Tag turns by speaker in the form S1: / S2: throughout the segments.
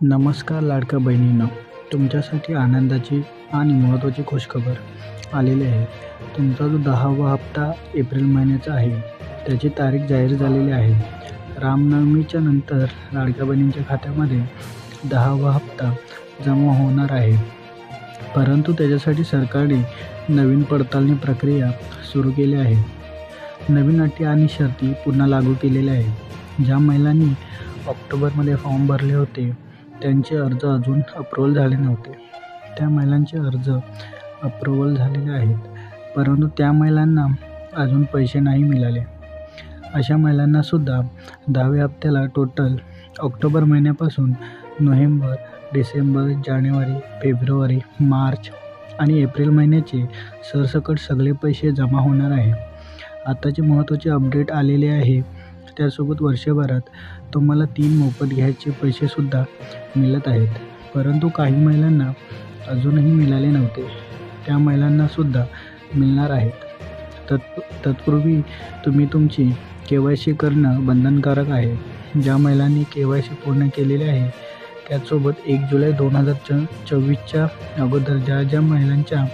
S1: नमस्कार लाडक्या बहिणींनो. तुमच्यासाठी आनंदाची आणि महत्त्वाची खुशखबर आलेली आहे. तुमचा जो दहावा हप्ता एप्रिल महिन्याचा आहे त्याची तारीख जाहीर झालेली आहे. रामनवमीच्या नंतर लाडक्या बहिणींच्या खात्यामध्ये दहावा हप्ता जमा होणार आहे. परंतु त्याच्यासाठी सरकारने नवीन पडताळणी प्रक्रिया सुरू केली आहे. नवीन अटी आणि शर्ती पुन्हा लागू केलेल्या आहे ज्या महिलांनी ऑक्टोबरमध्ये फॉर्म भरले होते त्यांचे अर्ज अजून अप्रूवल झाले नव्हते. त्या महिलांचे अर्ज अप्रूवल झालेले आहेत परंतु त्या महिलांना अजून पैसे नाही मिळाले. अशा महिलांनासुद्धा दहाव्या हप्त्याला टोटल ऑक्टोबर महिन्यापासून नोव्हेंबर डिसेंबर जानेवारी फेब्रुवारी मार्च आणि एप्रिल महिन्याचे सरसकट सगळे पैसे जमा होणार आहे. आताचे महत्त्वाचे अपडेट आलेले आहे त्यासोबत वर्षभरात तुम्हाला तीन मोफत घ्यायचे पैसेसुद्धा मिळत आहेत. परंतु काही महिलांना अजूनही मिळाले नव्हते. त्या महिलांनासुद्धा मिळणार आहेत. तत् तत्पूर्वी तुम्ही तुमची के वाय सी करणं बंधनकारक आहे. ज्या महिलांनी के वाय सी पूर्ण केलेले आहे त्याचसोबत एक जुलै दोन हजार च चोवीसच्या अगोदर ज्या ज्या महिलांच्या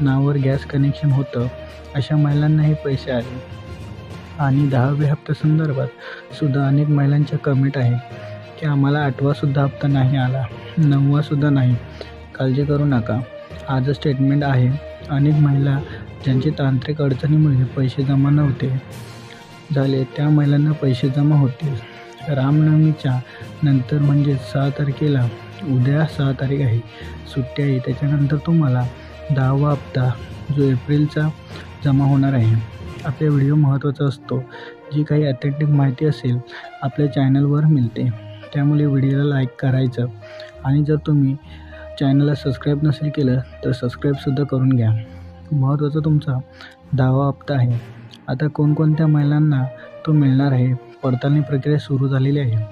S1: नावावर गॅस कनेक्शन होतं अशा महिलांना हे पैसे आले. आणि दहाव्या हप्त्यासंदर्भात सुद्धा अनेक महिलांच्या कमेंट आहे की आम्हाला आठवासुद्धा हप्ता नाही आला नववासुद्धा नाही. काळजी करू नका. आज स्टेटमेंट आहे. अनेक महिला ज्यांचे तांत्रिक अडचणीमुळे पैसे जमा नव्हते झाले त्या महिलांना पैसे जमा होतील. रामनवमीच्या नंतर म्हणजे सहा तारखेला उद्या सहा तारीख आहे. सुट्टी आहे. त्याच्यानंतर तुम्हाला दहावा हप्ता जो एप्रिलचा जमा होणार आहे. आपला व्हिडिओ महत्त्वाचा असतो जी काही ॲथेंटिक माहिती असेल आपल्या चॅनलवर मिळते. त्यामुळे व्हिडिओला लाईक करायचं. आणि जर तुम्ही चॅनलला सबस्क्राईब नसेल केलं तर सबस्क्राईबसुद्धा करून घ्या. महत्त्वाचा तुमचा दहावा हप्ता आहे. आता कोणकोणत्या महिलांना तो मिळणार आहे? पडताळणी प्रक्रिया सुरू झालेली आहे.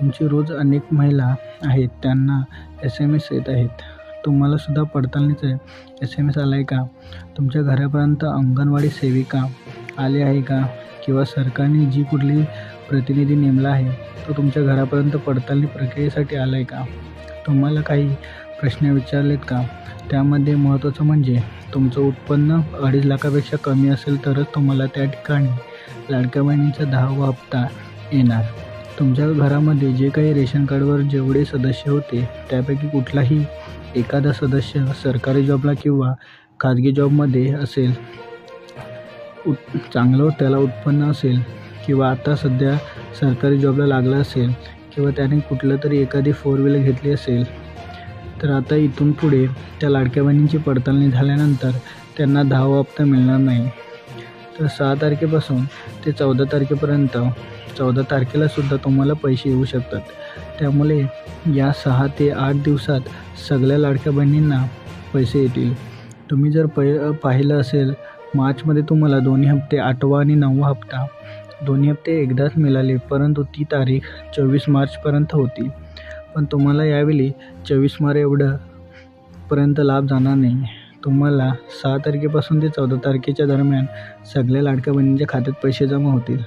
S1: तुमची रोज अनेक महिला आहेत त्यांना एस एम एस येत आहेत. तुम्हालासुद्धा पडताळणीचं एस एम एस आला आहे का? तुमच्या घरापर्यंत अंगणवाडी सेविका आले आहे का? किंवा सरकारने जी कुठली प्रतिनिधी नेमला आहे तो तुमच्या घरापर्यंत पडताळणी प्रक्रियेसाठी आला आहे का? तुम्हाला काही प्रश्न विचारलेत का? त्यामध्ये महत्त्वाचं म्हणजे तुमचं उत्पन्न अडीच लाखापेक्षा कमी असेल तरच तुम्हाला त्या ठिकाणी लाडक्या बहिणीचा दहावा हप्ता येणार. तुमच्या घरामध्ये जे काही रेशन कार्डवर जेवढे सदस्य होते त्यापैकी कुठलाही एखादा सदस्य सरकारी जॉबला किंवा खाजगी जॉबमध्ये असेल उत् चांगलं त्याला उत्पन्न असेल किंवा आता सध्या सरकारी जॉबला लागला असेल किंवा त्याने कुठलं तरी एखादी फोर व्हीलर घेतली असेल तर आता इथून पुढे त्या लाडक्या बहिणींची पडताळणी झाल्यानंतर त्यांना दहावा हप्ता मिळणार नाही. तर सहा तारखेपासून ते चौदा तारखेपर्यंत चौदा तारखेलासुद्धा तुम्हाला पैसे येऊ शकतात. त्यामुळे या सहा ते आठ दिवसात सगळ्या लाडक्या बहिणींना पैसे येतील. तुम्ही जर पै पाहिलं असेल मार्चमध्ये तुम्हाला दोन्ही हप्ते आठवा आणि नववा हप्ता दोन्ही हप्ते एकदाच मिळाले परंतु ती तारीख चोवीस मार्चपर्यंत होती. पण तुम्हाला यावेळी चोवीस मार्च एवढं पर्यंत लाभ जाणार नाही. तुम्हाला सहा तारखेपासून ते चौदा तारखेच्या दरम्यान सगळ्या लाडक्या बहिणींच्या खात्यात पैसे जमा होतील.